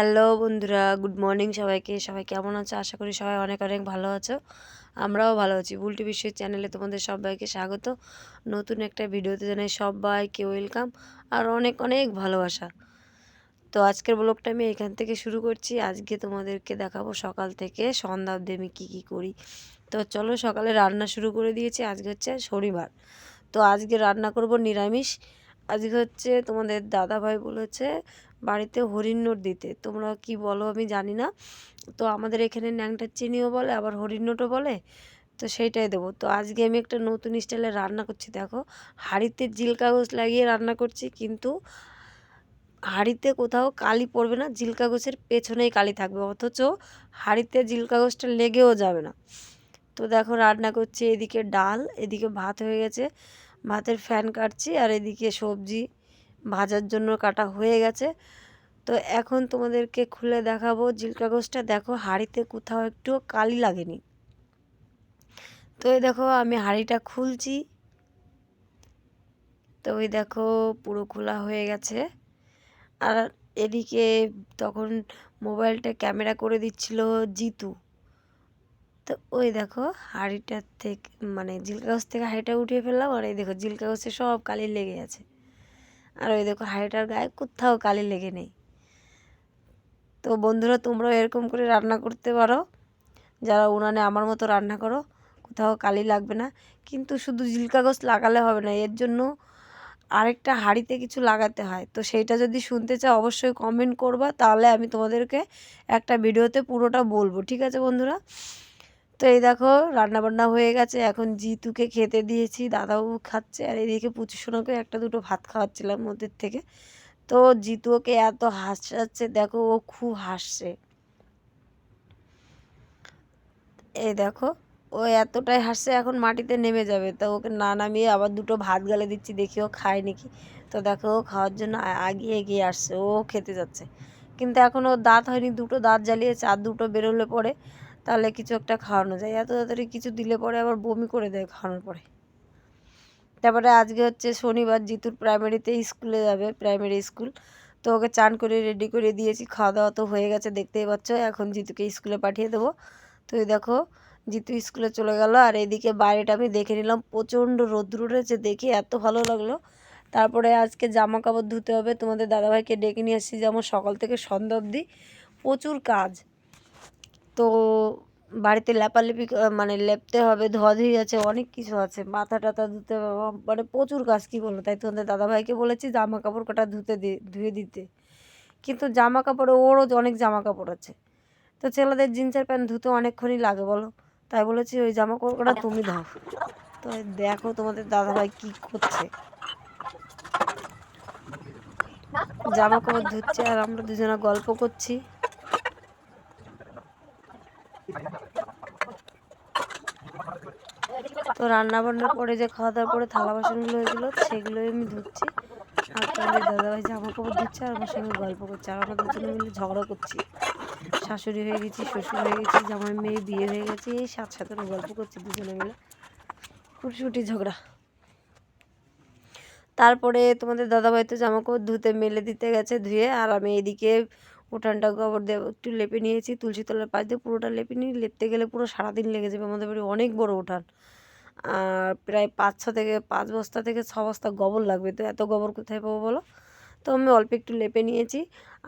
Hello বন্ধুরা, good morning সবাইকে। সবাই কেমন আছো? আশা করি সবাই অনেক অনেক ভালো আছো। আমরাও ভালো আছি। বুলটি বিশ্বের চ্যানেলে তোমাদের সবাইকে স্বাগত। নতুন একটা ভিডিওতে জানাই সবাইকে ওয়েলকাম আর অনেক অনেক ভালোবাসা। তো আজকের ব্লগটা আমি এখান থেকে শুরু করছি। আজকে তোমাদেরকে দেখাবো সকাল থেকে সন্ধ্যা অবধি আমি কী কী করি। তো চলো সকালে রান্না শুরু করে দিয়েছি। আজকে হচ্ছে শনিবার। তো আজকে রান্না করব নিরামিষ। আজকে হচ্ছে তোমাদের দাদা ভাই বলেছে বাড়িতে হরিণনোট দিতে। তোমরা কি বলো আমি জানি না। তো আমাদের এখানে ন্যাংটা চিনিও বলে, আবার হরিণনোটও বলে। তো সেইটাই দেবো। তো আজকে আমি একটা নতুন স্টাইলে রান্না করছি, দেখো। হাঁড়িতে জিল কাগজ লাগিয়ে রান্না করছি, কিন্তু হাঁড়িতে কোথাও কালি পড়বে না, জিল কাগজের পেছনেই কালি থাকবে, অথচ হাঁড়িতে জিল কাগজটা লেগেও যাবে না। তো দেখো রান্না করছি, এদিকে ডাল, এদিকে ভাত হয়ে গেছে। ভাতের ফ্যান কাটছি, আর এদিকে সবজি ভাজার জন্য কাটা হয়ে গেছে। তো এখন তোমাদেরকে খুলে দেখাবো জিল কাগজটা। দেখো হাঁড়িতে কোথাও একটু কালি লাগেনি। তো এই দেখো আমি হাঁড়িটা খুলছি। তো ওই দেখো পুরো খোলা হয়ে গেছে। আর এদিকে তখন মোবাইলটা ক্যামেরা করে দিচ্ছিল জিতু। তো ওই দেখো হাঁড়িটার থেকে মানে জিল কাগজ থেকে হাঁড়িটা উঠিয়ে ফেললাম আর এই দেখো জিল কাগজে সব কালি লেগে আছে। আর ওই দেখো হাঁড়িটার গায়ে কোথাও কালি লেগে নেই। তো বন্ধুরা, তোমরাও এরকম করে রান্না করতে পারো। যারা উনানে আমার মতো রান্না করো, কোথাও কালি লাগবে না। কিন্তু শুধু জিল কাগজ লাগালে হবে না, এর জন্য আরেকটা হাঁড়িতে কিছু লাগাতে হয়। তো সেইটা যদি শুনতে চাও, অবশ্যই কমেন্ট করবা। তাহলে আমি তোমাদেরকে একটা ভিডিওতে পুরোটা বলব। ঠিক আছে বন্ধুরা? তো এই দেখো, রান্নাবান্না হয়ে গেছে। এখন জিতুকে খেতে দিয়েছি, দাদাও খাচ্ছে। আর এদিকে পুচুসোনাকে একটা দুটো ভাত খাওয়াচ্ছিলাম ওদের থেকে। তো জিতু ওকে এত হাসাচ্ছে, দেখো ও খুব হাসছে। এই দেখো, ও এতটাই হাসছে, এখন মাটিতে নেমে যাবে। তো ওকে না নামিয়ে আবার দুটো ভাত গালে দিচ্ছি, দেখি ও খায় নাকি। তো দেখো ও খাওয়ার জন্য আগিয়ে এগিয়ে আসছে, ও খেতে যাচ্ছে। কিন্তু এখন ওর দাঁত হয়নি, দুটো দাঁত জ্বালিয়েছে, আর দুটো বেরোলে পরে তাহলে কিছু একটা খাওয়ানো যায়। এত তাড়াতাড়ি কিছু দিলে পরে আবার বমি করে দেয় খাওয়ানোর পরে। তারপরে আজকে হচ্ছে শনিবার, জিতুর প্রাইমারিতে স্কুলে যাবে প্রাইমারি স্কুল তো ওকে চান করে রেডি করে দিয়েছি। খাওয়া দাওয়া তো হয়ে গেছে, দেখতেই পাচ্ছ। এখন জিতুকে স্কুলে পাঠিয়ে দেবো। তো এই দেখো, জিতু স্কুলে চলে গেল। আর এদিকে বাইরেটা আমি দেখে নিলাম। প্রচণ্ড রোদ্র উঠেছে, দেখে এত ভালো লাগল। তারপরে আজকে জামা কাপড় ধুতে হবে। তোমাদের দাদাভাইকে ডেকে নিয়ে এসেছি যেমন সকাল থেকে সন্ধ্যা অবধি প্রচুর কাজ। তো বাড়িতে লেপালেপি মানে লেপতে হবে, ধোয়া ধুই আছে, অনেক কিছু আছে। মাথা টাথা ধুতে মানে প্রচুর কাজ কী বলব? তাই তোমাদের দাদাভাইকে বলেছি জামা কাপড় কটা ধুতে দি, ধুয়ে দিতে। কিন্তু জামা কাপড়ে ওরও অনেক জামা কাপড় আছে। তো ছেলেদের জিন্সের প্যান্ট ধুতে অনেকক্ষণই লাগে বলো? তাই বলেছি ওই জামা কাপড় কটা তুমি ধাও। তো দেখো তোমাদের দাদাভাই কী করছে। জামা কাপড় ধুচ্ছে আর আমরা দুজনে গল্প করছি। তো রান্না বান্নার পরে যে খাওয়া দাওয়ার পরে থালা বাসনগুলো হয়েছিলো সেগুলোই আমি ধুচ্ছি। আর তোমাদের দাদাভাই জামা কাপড় ধুচ্ছে আর আমার সঙ্গে গল্প করছে আর আমরা দুজনে মিলে ঝগড়া করছি। শাশুড়ি হয়ে গেছি, শ্বশুর হয়ে গেছি, জামাই মেয়ে, বিয়ে হয়ে গেছে, এই সাথে সাথে গল্প করছি দুজনে মিলে। খুঁটি ঝগড়া। তারপরে তোমাদের দাদাভাই তো জামা কাপড় ধুতে, মেলে দিতে গেছে ধুয়ে, আর আমি এদিকে উঠানটা গোবর দিয়ে একটু লেপে নিয়েছি, তুলসী তলার পাশ দিয়ে পুরোটা লেপে নিয়ে লেপতে গেলে পুরো সারাদিন লেগে যাবে। আমাদের বাড়ি অনেক বড় উঠান। আর প্রায় পাঁচ ছ থেকে পাঁচ বস্তা থেকে ছ বস্তা গোবর লাগবে। তো এত গোবর কোথায় পাবো বলো? তো আমি অল্প একটু লেপে নিয়েছি।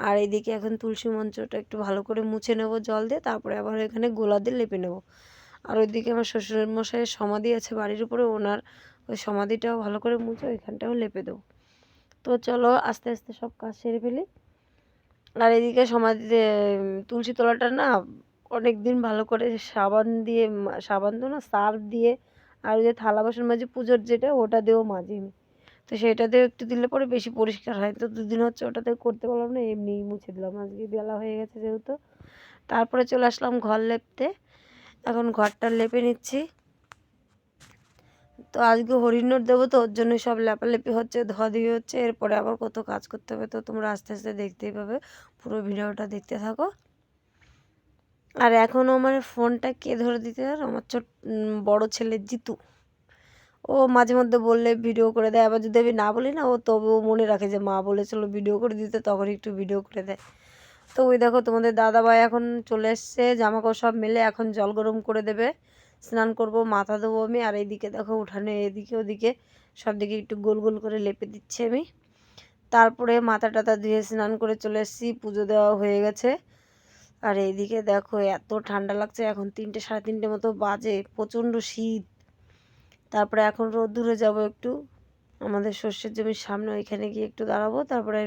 আর এইদিকে এখন তুলসী মঞ্চটা একটু ভালো করে মুছে নেব জল দিয়ে, তারপরে আবার এখানে গোলা দিয়ে লেপে নেব। আর ওইদিকে আমার শ্বশুরের মশাইয়ের সমাধি আছে বাড়ির উপরে, ওনার ওই সমাধিটাও ভালো করে মুছে ওইখানটাও লেপে দেবো। তো চলো আস্তে আস্তে সব কাজ সেরে ফেলি। আর এদিকে সমাধিতে তুলসী তলাটা না অনেক দিন ভালো করে সাবান দিয়ে সাবান তো না, সার্ফ দিয়ে আর ওই যে থালা বাসন মাঝে পুজোর যেটা, ওটা দিয়েও মাজি তো সেটা দিয়ে একটু দিলে পরে বেশি পরিষ্কার হয়। তো দুদিন হচ্ছে ওটাতে করতে পারলাম না, এমনিই মুছে দিলাম। আজকে বেলা হয়ে গেছে যেহেতু। তারপরে চলে আসলাম ঘর লেপতে। এখন ঘরটা লেপে নিচ্ছি। তো আজকে হরিণর দেবো তো, ওর জন্য সব লেপালেপি হচ্ছে, ধোয়া দিয়ে হচ্ছে, এরপরে আবার কত কাজ করতে হবে তো তোমরা আস্তে আস্তে দেখতেই পাবে, পুরো ভিডিওটা দেখতে থাকো। আর এখনও আমার ফোনটা কে ধরে দিতে আমার ছোট বড়ো ছেলে জিতু। ও মাঝে মধ্যে বললে ভিডিও করে দেয়, আবার যদি আমি না বলি না, ও তবুও মনে রাখে যে মা বলেছিল ভিডিও করে দিতে, তখন একটু ভিডিও করে দেয়। তো ওই দেখো তোমাদের দাদা ভাই এখন চলে এসছে জামা কাপড় সব মেলে এখন জল গরম করে দেবে। স্নান করব, মাথা দেবো আমি, আর এইদিকে দেখো উঠানে এদিকে ওদিকে সব দিকে একটু গোল গোল করে লেপে দিচ্ছি আমি। তারপরে মাথা টাথা ধুয়ে স্নান করে চলে এসেছি, পুজো দেওয়া হয়ে গেছে। আর এইদিকে দেখো এত ঠান্ডা লাগছে, এখন তিনটে, সাড়ে তিনটে মতো বাজে, প্রচণ্ড শীত। তারপরে এখন রোদ্দুরে যাব একটু, আমাদের শস্যের জমির সামনে ওইখানে গিয়ে একটু দাঁড়াবো, তারপরে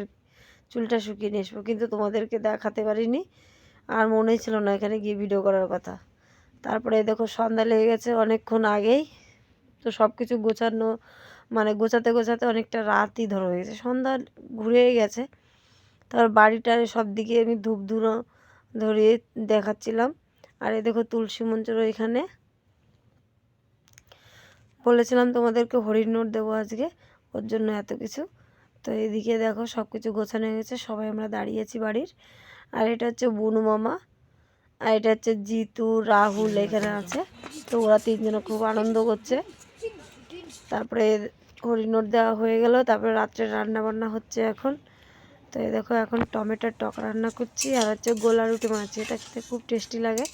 চুলটা শুকিয়ে নিয়ে আসব, কিন্তু তোমাদেরকে দেখাতে পারিনি, আর মনেই ছিল না এখানে গিয়ে ভিডিও করার কথা। তারপরে দেখো সন্ধ্যা লেগে গেছে অনেকক্ষণ আগেই। তো সব কিছু গোছানো মানে গোছাতে গোছাতে অনেকটা রাতই ধরে হয়ে গেছে। সন্ধ্যা ঘুরে গেছে। তারপর বাড়িটার সব দিকে আমি ধূপ ধুনো ধরিয়ে দেখাচ্ছিলাম। আর এই দেখো তুলসী মঞ্চের এখানে। বলেছিলাম তোমাদেরকে হরিণ নোট দেবো আজকে, ওর জন্য এত কিছু। তো এদিকে দেখো সব কিছু গোছানো হয়ে গেছে, সবাই আমরা দাঁড়িয়েছি বাড়ির। আর এটা হচ্ছে বুনু মামা। আর এটা হচ্ছে জিতু, রাহুল এখানে আছে। তো ওরা তিনজনে খুব আনন্দ করছে। তারপরে হরিণোট দেওয়া হয়ে গেল। তারপরে রাত্রে রান্না বান্না হচ্ছে এখন। তো এই দেখো, এখন টমেটোর টক রান্না করছি। আর হচ্ছে গোলা রুটি বানাচ্ছি। এটা খেতে খুব টেস্টি লাগে।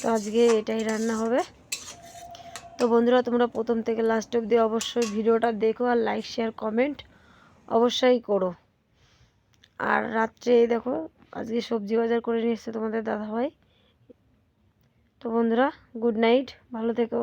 তো আজকে এটাই রান্না হবে। তো বন্ধুরা, তোমরা প্রথম থেকে লাস্ট অবধি অবশ্যই ভিডিওটা দেখো আর লাইক শেয়ার কমেন্ট অবশ্যই করো। আর রাত্রে দেখো, আজকে সবজি বাজার করে নিয়ে এসছে তোমাদের দাদাভাই। তো বন্ধুরা গুড নাইট ভালো থেকো